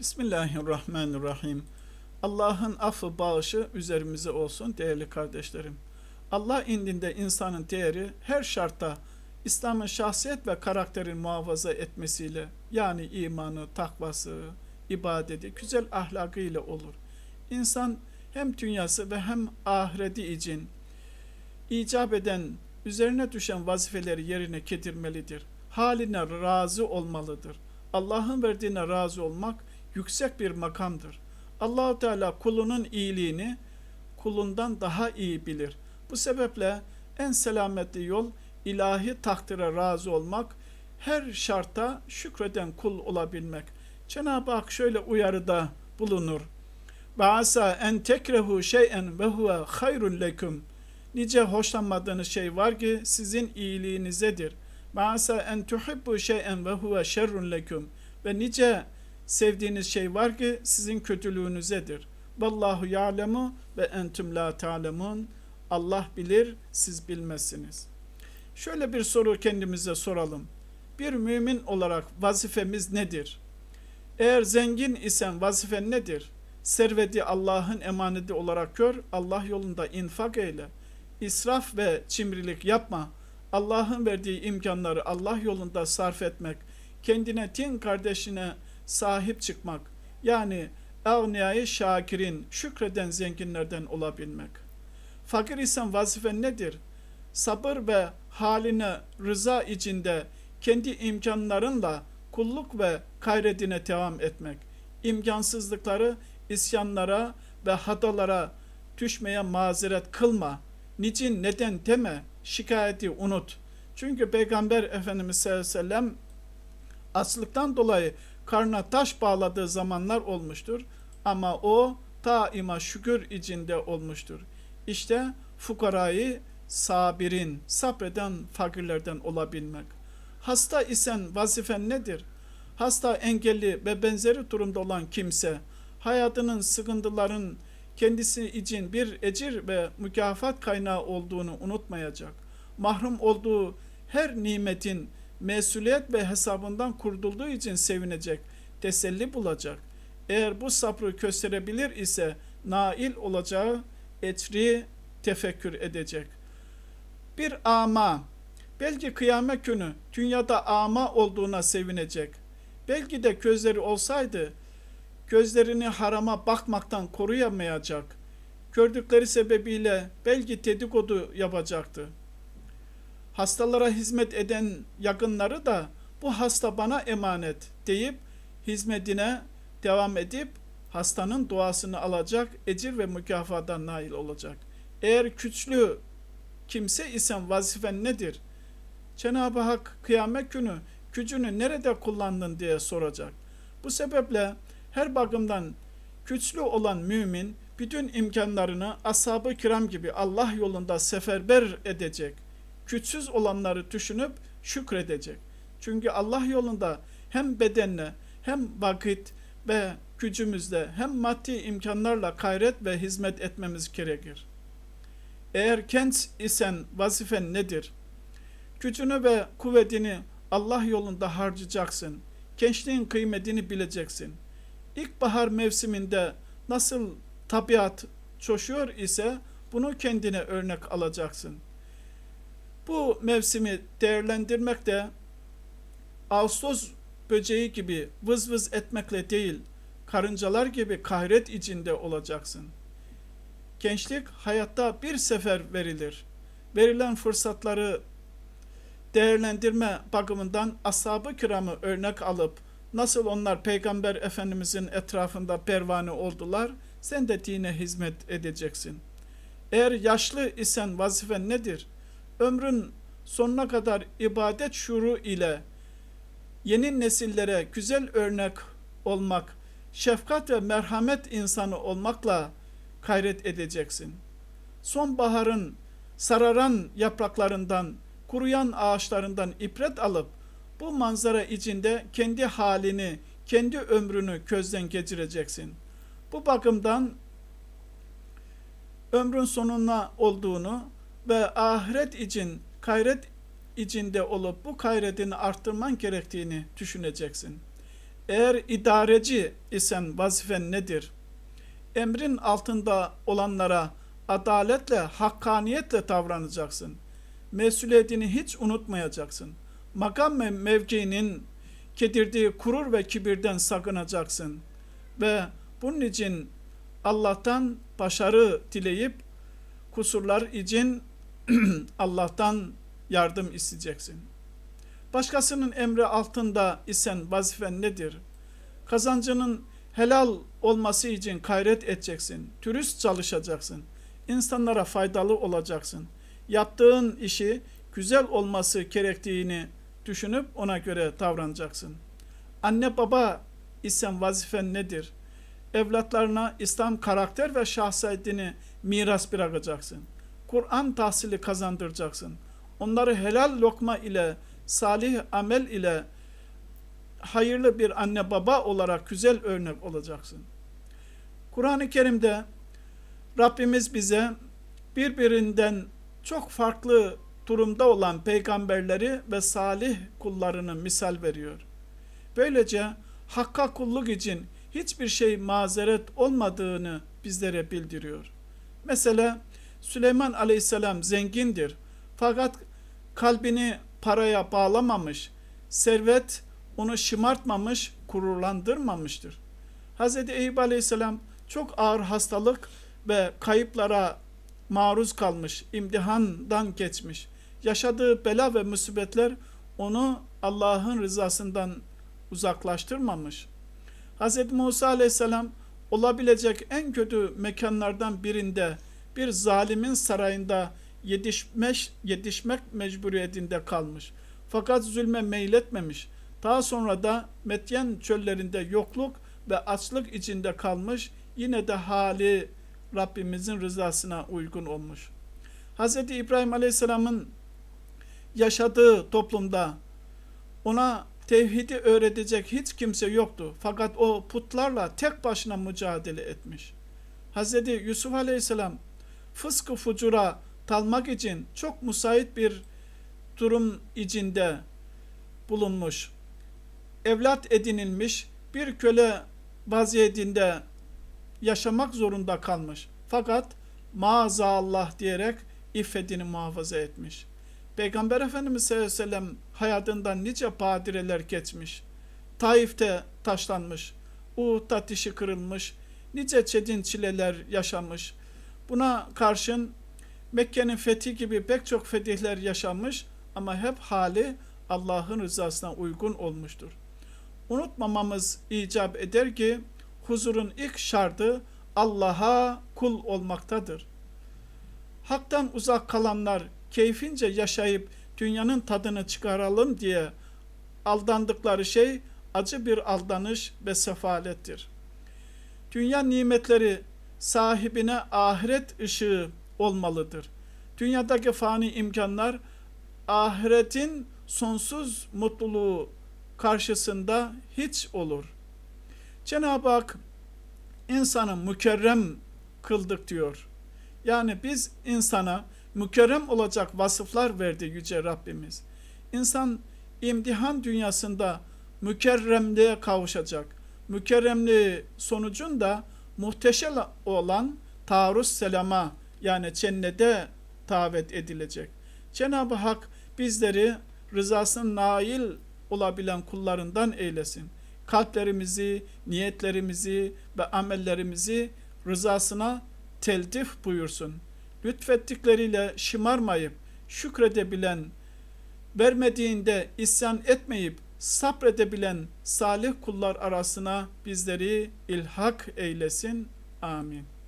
Bismillahirrahmanirrahim. Allah'ın affı bağışı üzerimize olsun değerli kardeşlerim. Allah indinde insanın değeri her şartta İslam'ın şahsiyet ve karakterin muhafaza etmesiyle yani imanı, takvası, ibadeti, güzel ahlakıyla olur. İnsan hem dünyası ve hem ahireti için icap eden, üzerine düşen vazifeleri yerine getirmelidir. Haline razı olmalıdır. Allah'ın verdiğine razı olmak yüksek bir makamdır. Allahu Teala kulunun iyiliğini kulundan daha iyi bilir. Bu sebeple en selametli yol ilahi takdire razı olmak, her şartta şükreden kul olabilmek. Cenab-ı Hak şöyle uyarıda bulunur. Ba'asa en tekrehu şey'en ve huve hayrun leküm. Nice hoşlanmadığınız şey var ki sizin iyiliğinizedir. Ba'asa en tuhibbu şey'en ve huve şerrun leküm. Ve nice sevdiğiniz şey var ki sizin kötülüğünüzedir. Vallahu ya'lemu ve entüm la ta'lemun. Allah bilir, siz bilmezsiniz. Şöyle bir soru kendimize soralım. Bir mümin olarak vazifemiz nedir? Eğer zengin isen vazifen nedir? Serveti Allah'ın emaneti olarak gör, Allah yolunda infak eyle. İsraf ve cimrilik yapma. Allah'ın verdiği imkanları Allah yolunda sarf etmek, kendine tin kardeşine sahip çıkmak. Yani evniyayı şakirin, şükreden zenginlerden olabilmek. Fakir isen vazifen nedir? Sabır ve haline rıza içinde kendi imkanlarınla kulluk ve gayretine devam etmek. İmkansızlıkları isyanlara ve hatalara düşmeye mazeret kılma. Niçin neden deme, şikayeti unut. Çünkü Peygamber Efendimiz sallallahu aleyhi ve sellem açlıktan dolayı karnına taş bağladığı zamanlar olmuştur. Ama o daima şükür içinde olmuştur. İşte fukarayı sabirin, sabreden fakirlerden olabilmek. Hasta isen vazifen nedir? Hasta, engelli ve benzeri durumda olan kimse, hayatının sıkıntıların kendisi için bir ecir ve mükafat kaynağı olduğunu unutmayacak. Mahrum olduğu her nimetin mesuliyet ve hesabından kurtulduğu için sevinecek, teselli bulacak. Eğer bu sabrı gösterebilir ise nail olacağı etri tefekkür edecek. Bir ama, belki kıyamet günü dünyada ama olduğuna sevinecek. Belki de gözleri olsaydı gözlerini harama bakmaktan koruyamayacak. Gördükleri sebebiyle belki dedikodu yapacaktı. Hastalara hizmet eden yakınları da bu hasta bana emanet deyip hizmetine devam edip hastanın duasını alacak, ecir ve mükafattan nail olacak. Eğer güçlü kimse isen vazifen nedir? Cenab-ı Hak kıyamet günü gücünü nerede kullandın diye soracak. Bu sebeple her bakımdan güçlü olan mümin bütün imkanlarını ashab-ı kiram gibi Allah yolunda seferber edecek. Güçsüz olanları düşünüp şükredecek. Çünkü Allah yolunda hem bedenle hem vakit ve gücümüzle hem maddi imkanlarla gayret ve hizmet etmemiz gerekir. Eğer genç isen vazifen nedir? Gücünü ve kuvvetini Allah yolunda harcayacaksın. Gençliğin kıymetini bileceksin. İlkbahar mevsiminde nasıl tabiat coşuyor ise bunu kendine örnek alacaksın. Bu mevsimi değerlendirmek de Ağustos böceği gibi vız vız etmekle değil, karıncalar gibi gayret içinde olacaksın. Gençlik hayatta bir sefer verilir. Verilen fırsatları değerlendirme bakımından ashab-ı kiramı örnek alıp nasıl onlar peygamber efendimizin etrafında pervane oldular sen de dine hizmet edeceksin. Eğer yaşlı isen vazifen nedir? Ömrün sonuna kadar ibadet şuru ile yeni nesillere güzel örnek olmak, şefkat ve merhamet insanı olmakla gayret edeceksin. Sonbaharın sararan yapraklarından, kuruyan ağaçlarından ibret alıp bu manzara içinde kendi halini, kendi ömrünü gözden geçireceksin. Bu bakımdan ömrün sonuna olduğunu ve ahiret için gayret içinde olup bu gayretini arttırman gerektiğini düşüneceksin. Eğer idareci isen vazifen nedir? Emrin altında olanlara adaletle, hakkaniyetle davranacaksın. Mesuliyetini hiç unutmayacaksın. Makam ve mevkiinin getirdiği kurur ve kibirden sakınacaksın. Ve bunun için Allah'tan başarı dileyip kusurlar için Allah'tan yardım isteyeceksin. Başkasının emri altında isen vazifen nedir? Kazancının helal olması için gayret edeceksin. Dürüst çalışacaksın. İnsanlara faydalı olacaksın. Yaptığın işi güzel olması gerektiğini düşünüp ona göre davranacaksın. Anne baba isen vazifen nedir? Evlatlarına İslam karakter ve şahsiyetini miras bırakacaksın. Kur'an tahsili kazandıracaksın. Onları helal lokma ile, salih amel ile hayırlı bir anne baba olarak güzel örnek olacaksın. Kur'an-ı Kerim'de Rabbimiz bize birbirinden çok farklı durumda olan peygamberleri ve salih kullarını misal veriyor. Böylece hakka kulluk için hiçbir şey mazeret olmadığını bizlere bildiriyor. Mesela Süleyman aleyhisselam zengindir. Fakat kalbini paraya bağlamamış, servet onu şımartmamış, gururlandırmamıştır. Hz. Eyüp aleyhisselam çok ağır hastalık ve kayıplara maruz kalmış, imtihandan geçmiş. Yaşadığı bela ve musibetler onu Allah'ın rızasından uzaklaştırmamış. Hz. Musa aleyhisselam olabilecek en kötü mekanlardan birinde bir zalimin sarayında yetişmek, yetişmek mecburiyetinde kalmış. Fakat zulme meyletmemiş. Daha sonra da Medyen çöllerinde yokluk ve açlık içinde kalmış. Yine de hali Rabbimizin rızasına uygun olmuş. Hz. İbrahim Aleyhisselam'ın yaşadığı toplumda ona tevhidi öğretecek hiç kimse yoktu. Fakat o putlarla tek başına mücadele etmiş. Hz. Yusuf Aleyhisselam fıskı fucura dalmak için çok müsait bir durum içinde bulunmuş. Evlat edinilmiş, bir köle vaziyetinde yaşamak zorunda kalmış. Fakat maazallah diyerek iffetini muhafaza etmiş. Peygamber Efendimiz sallallahu aleyhi ve sellem hayatından nice badireler geçmiş. Taif'te taşlanmış, Uhud'da dişi kırılmış, nice çetin çileler yaşamış. Buna karşın Mekke'nin fethi gibi pek çok fetihler yaşanmış ama hep hali Allah'ın rızasına uygun olmuştur. Unutmamamız icap eder ki huzurun ilk şartı Allah'a kul olmaktadır. Hak'tan uzak kalanlar keyfince yaşayıp dünyanın tadını çıkaralım diye aldandıkları şey acı bir aldanış ve sefalettir. Dünya nimetleri sahibine ahiret ışığı olmalıdır. Dünyadaki fani imkanlar ahiretin sonsuz mutluluğu karşısında hiç olur. Cenab-ı Hak insanı mükerrem kıldık diyor. Yani biz insana mükerrem olacak vasıflar verdi Yüce Rabbimiz. İnsan imtihan dünyasında mükerremliğe kavuşacak. Mükerremliği sonucunda muhteşem olan taarruz selama yani cennete davet edilecek. Cenab-ı Hak bizleri rızasına nail olabilen kullarından eylesin. Kalplerimizi, niyetlerimizi ve amellerimizi rızasına teltif buyursun. Lütfettikleriyle şımarmayıp şükredebilen, vermediğinde isyan etmeyip sabredebilen salih kullar arasına bizleri ilhak eylesin. Amin.